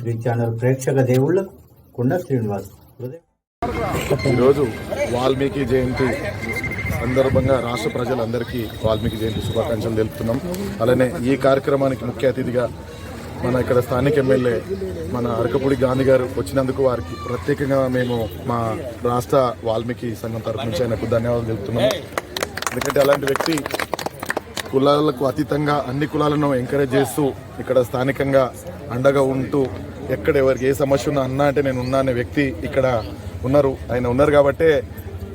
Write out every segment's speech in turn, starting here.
Three channel ప్రేక్షక దేవుళ్ళకు కుండ శ్రీనివాస్ ఈరోజు వాల్మీకి జయంతి సందర్భంగా రాష్ట్ర ప్రజలందరికీ వాల్మీకి జయంతి శుభాకాంక్షలు తెలుపుతున్నాం. అలానే ఈ కార్యక్రమానికి ముఖ్య అతిథిగా మన ఇక్కడ స్థానిక ఎమ్మెల్యే మన అరకపూడి గాంధీ గారు వచ్చినందుకు వారికి ప్రత్యేకంగా మేము మా రాష్ట్ర వాల్మీకి సంఘం తరఫు నుంచి ఆయనకు ధన్యవాదాలు తెలుపుతున్నాం. ఎందుకంటే అలాంటి వ్యక్తి కులాలకు అతీతంగా అన్ని కులాలను ఎంకరేజ్ చేస్తూ ఇక్కడ స్థానికంగా అండగా ఉంటూ ఎక్కడ ఎవరికి ఏ సమస్య ఉన్నా అన్నా అంటే నేను ఉన్నా అనే వ్యక్తి ఇక్కడ ఉన్నారు. ఆయన ఉన్నారు కాబట్టే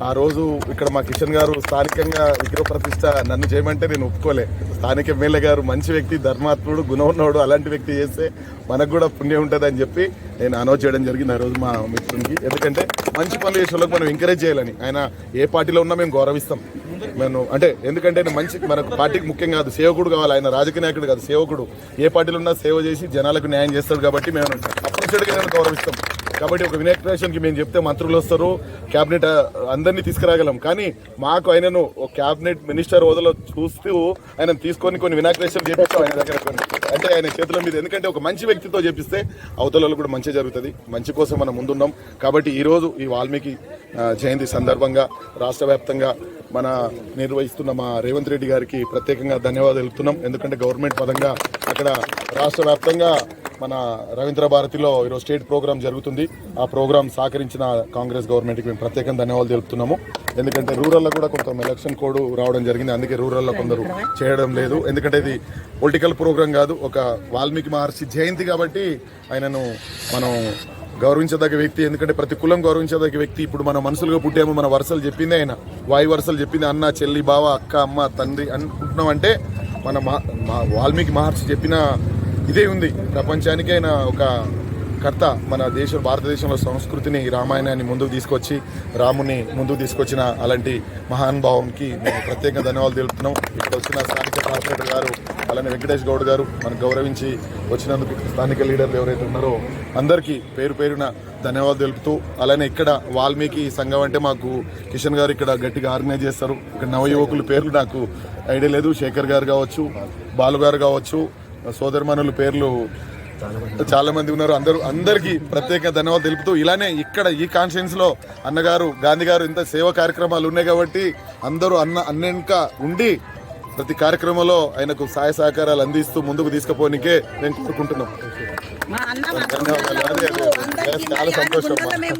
ఆ రోజు ఇక్కడ మా కిషన్ గారు స్థానికంగా విగ్రహ ప్రతిష్ట నన్ను చేయమంటే నేను ఒప్పుకోలే. స్థానిక ఎమ్మెల్యే గారు మంచి వ్యక్తి ధర్మాత్ముడు గుణం ఉన్నవాడు అలాంటి వ్యక్తి చేస్తే మనకు కూడా పుణ్యం ఉంటుంది అని చెప్పి నేను అనౌన్స్ చేయడం జరిగింది ఆ రోజు మా మిత్రునికి. ఎందుకంటే మంచి పనులు చేసే వాళ్ళకి మనం ఎంకరేజ్ చేయాలని. ఆయన ఏ పార్టీలో ఉన్నా మేము గౌరవిస్తాం. నేను అంటే ఎందుకంటే ఆయన మంచి మనకు పార్టీకి ముఖ్యం కాదు సేవకుడు కావాలి. ఆయన రాజకీయ నాయకుడు కాదు సేవకుడు. ఏ పార్టీలో ఉన్నా సేవ చేసి జనాలకు న్యాయం చేస్తాడు కాబట్టి మేము అప్రిషియేట్గా నేను గౌరవిస్తాం. కాబట్టి ఒక వినాయక మేము చెప్తే మంత్రులు వస్తారు క్యాబినెట్ అందరినీ తీసుకురాగలం. కానీ మాకు ఆయనను క్యాబినెట్ మినిస్టర్ హోదాలో చూస్తూ ఆయన తీసుకొని కొన్ని వినాయక చేపిస్తాం ఆయన దగ్గర కొన్ని. అంటే ఆయన చేతుల మీద. ఎందుకంటే ఒక మంచి వ్యక్తితో చేపిస్తే అవతలలో కూడా మంచి జరుగుతుంది. మంచి కోసం మనం ముందున్నాం. కాబట్టి ఈరోజు ఈ వాల్మీకి జయంతి సందర్భంగా రాష్ట్ర వ్యాప్తంగా మన నిర్వహిస్తున్న మా రేవంత్ రెడ్డి గారికి ప్రత్యేకంగా ధన్యవాదాలు తెలుపుతున్నాం. ఎందుకంటే గవర్నమెంట్ పరంగా అక్కడ రాష్ట్ర వ్యాప్తంగా మన రవీంద్ర భారతిలో ఈరోజు స్టేట్ ప్రోగ్రామ్ జరుగుతుంది. ఆ ప్రోగ్రామ్ సహకరించిన కాంగ్రెస్ గవర్నమెంట్కి మేము ప్రత్యేకంగా ధన్యవాదాలు తెలుపుతున్నాము. ఎందుకంటే రూరల్లో కూడా కొంత ఎలక్షన్ కోడ్ రావడం జరిగింది. అందుకే రూరల్లో కొందరు చేయడం లేదు. ఎందుకంటే ఇది పొలిటికల్ ప్రోగ్రామ్ కాదు. ఒక వాల్మీకి మహర్షి జయంతి కాబట్టి ఆయనను మనం గౌరవించదగ్గ వ్యక్తి ఎందుకంటే ప్రతి కులం గౌరవించదగ్గ వ్యక్తి. ఇప్పుడు మన మనసులుగా పుట్టాము మన వరుసలు చెప్పింది ఆయన. వాయు వరుసలు చెప్పింది అన్న చెల్లి బావ అక్క అమ్మ తండ్రి అనుకుంటున్నామంటే మన మా వాల్మీకి మహర్షి చెప్పిన ఇదే ఉంది. ప్రపంచానికి ఆయన ఒక కర్త మన దేశం భారతదేశంలో సంస్కృతిని రామాయణాన్ని ముందుకు తీసుకొచ్చి రాముని ముందుకు తీసుకొచ్చిన అలాంటి మహానుభావంకి మేము ప్రత్యేకంగా ధన్యవాదాలు తెలుపుతున్నాం. ఇక్కడ వచ్చిన స్థానిక కార్పొరేటర్ గారు అలానే వెంకటేష్ గౌడ్ గారు మనకు గౌరవించి వచ్చినందుకు స్థానిక లీడర్లు ఎవరైతే ఉన్నారో అందరికీ పేరు పేరున ధన్యవాదాలు తెలుపుతూ అలానే ఇక్కడ వాల్మీకి సంఘం అంటే మాకు కిషన్ గారు ఇక్కడ గట్టిగా ఆర్గనైజ్ చేస్తారు. ఇక్కడ నవయువకుల పేర్లు నాకు ఐడియా లేదు. శేఖర్ గారు కావచ్చు బాలు గారు కావచ్చు సోదరమనుల పేర్లు చాలా మంది ఉన్నారు. అందరూ అందరికీ ప్రత్యేక ధన్యవాదాలు తెలుపుతూ ఇలానే ఇక్కడ ఈ కాన్ఫరెన్స్లో అన్నగారు గాంధీ గారు ఇంత సేవా కార్యక్రమాలు ఉన్నాయి కాబట్టి అందరూ అన్న అన్నెంక ఉండి ప్రతి కార్యక్రమంలో ఆయనకు సహాయ సహకారాలు అందిస్తూ ముందుకు తీసుకుపోనికే నేను కోరుకుంటున్నాం. చాలా సంతోషం. మేము